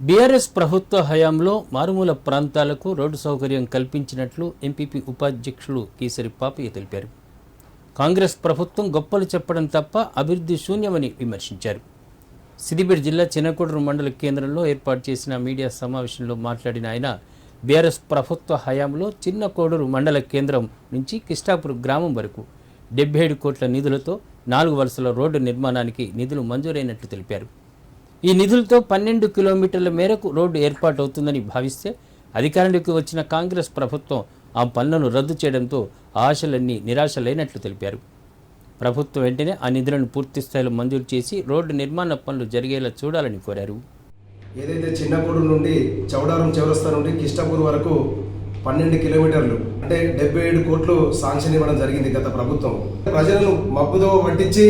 BRS ప్రభుత్వ హయాంలో మారుమూల ప్రాంతాలకు రోడ్డు సౌకర్యం కల్పించినట్లు ఎంపీపీ ఉపాధ్యక్షులు కీసరి పాపయ్య తెలిపారు. కాంగ్రెస్ ప్రభుత్వం గొప్పలు చెప్పడం తప్ప అభివృద్ధి శూన్యమని విమర్శించారు. సిద్దిపేట జిల్లా చిన్నకూడూరు మండల కేంద్రంలో ఏర్పాటు చేసిన మీడియా సమావేశంలో మాట్లాడిన ఆయన బీఆర్ఎస్ ప్రభుత్వ హయాంలో చిన్నకోడూరు మండల కేంద్రం నుంచి కిష్టాపూర్ గ్రామం వరకు డెబ్బై ఏడు కోట్ల నిధులతో నాలుగు వరుసల రోడ్డు నిర్మాణానికి నిధులు మంజూరైనట్లు తెలిపారు. ఈ నిధులతో పన్నెండు కిలోమీటర్ల మేరకు రోడ్డు ఏర్పాటు అవుతుందని భావిస్తే అధికారంలోకి వచ్చిన కాంగ్రెస్ ప్రభుత్వం ఆ పనులను రద్దు చేయడంతో ఆశలన్నీ నిరాశలైనట్లు తెలిపారు. ప్రభుత్వం వెంటనే ఆ నిధులను పూర్తి స్థాయిలో మంజూరు చేసి రోడ్డు నిర్మాణ పనులు జరిగేలా చూడాలని కోరారు. ఏదైతే చిన్నపూడు నుండి చౌడారం చౌరస్తా నుండి కిష్టపూర్ వరకు పన్నెండు కిలోమీటర్లు. అంటే డెబ్బై ఏడు కోట్లు శాంక్షన్ ఇవ్వడం జరిగింది గత ప్రభుత్వం. ప్రజలను మబ్బుదో పట్టించి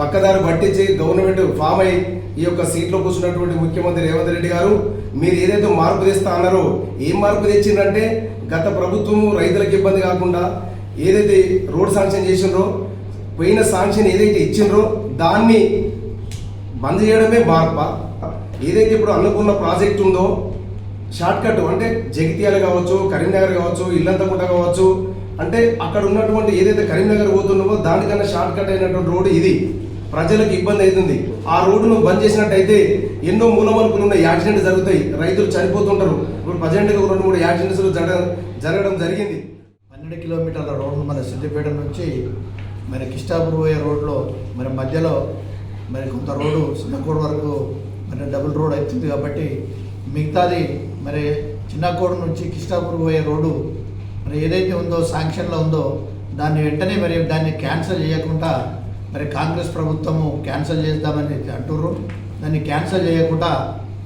పక్కదారి పట్టించి గవర్నమెంట్ ఫామ్ అయి ఈ యొక్క సీట్లో కూర్చున్నటువంటి ముఖ్యమంత్రి రేవంత్ రెడ్డి గారు మీరు ఏదైతే మార్పు తెస్తా అన్నారో ఏం మార్పు తెచ్చిందంటే గత ప్రభుత్వం రైతులకు ఇబ్బంది కాకుండా ఏదైతే రోడ్ శాంక్షన్ చేసిండ్రో పోయిన శాంక్షన్ ఏదైతే ఇచ్చిండ్రో దాన్ని బంద్ చేయడమే మార్ప? ఏదైతే ఇప్పుడు అనుకున్న ప్రాజెక్ట్ ఉందో షార్ట్ కట్ అంటే జగిత్యాల కావచ్చు కరీంనగర్ కావచ్చు ఇల్లంతకుంట కావచ్చు. అంటే అక్కడ ఉన్నటువంటి ఏదైతే కరీంనగర్ పోతున్నామో దానికన్నా షార్ట్ కట్ అయినటువంటి రోడ్డు ఇది. ప్రజలకు ఇబ్బంది అవుతుంది. ఆ రోడ్డును బంద్ చేసినట్టయితే ఎన్నో మూలమలుపులు ఉన్న యాక్సిడెంట్ జరుగుతాయి. రైతులు చనిపోతుంటారు. ఇప్పుడు ప్రజెంట్గా రెండు మూడు యాక్సిడెంట్స్ జరగడం జరగడం జరిగింది. పన్నెండు కిలోమీటర్ల రోడ్డు మన సిద్దిపేట నుంచి మరి కిష్టాపూర్ పోయే రోడ్లో మరి మధ్యలో మరి కొంత రోడ్డు చిన్నకోడు వరకు మరి డబుల్ రోడ్ అవుతుంది కాబట్టి మిగతాది మరి చిన్నకోడు నుంచి కిష్టాపూర్ పోయే రోడ్డు మరి ఏదైతే ఉందో శాంక్షన్లో ఉందో దాన్ని వెంటనే మరి దాన్ని క్యాన్సిల్ చేయకుండా మరి కాంగ్రెస్ ప్రభుత్వము క్యాన్సిల్ చేద్దామని అంటుర్రు. దాన్ని క్యాన్సిల్ చేయకుండా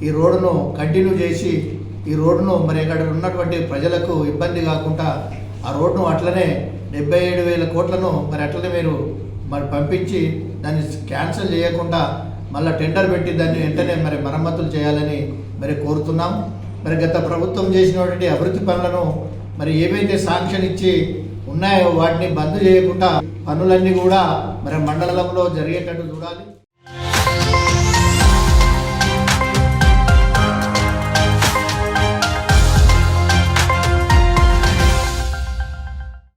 ఈ రోడ్డును కంటిన్యూ చేసి ఈ రోడ్డును మరి ఇక్కడ ఉన్నటువంటి ప్రజలకు ఇబ్బంది కాకుండా ఆ రోడ్డును అట్లనే డెబ్బై ఏడు వేల కోట్లను మరి అట్లనే మీరు మరి పంపించి దాన్ని క్యాన్సిల్ చేయకుండా మళ్ళీ టెండర్ పెట్టి దాన్ని వెంటనే మరి మరమ్మతులు చేయాలని మరి కోరుతున్నాం. మరి గత ప్రభుత్వం చేసినటువంటి అభివృద్ధి పనులను మరి ఏవైతే శాంక్షన్ ఇచ్చి ఉన్నాయో వాటిని బంద్ చేయకుండా పనులన్నీ కూడా మరి మండలంలో జరిగేటట్టు చూడాలి.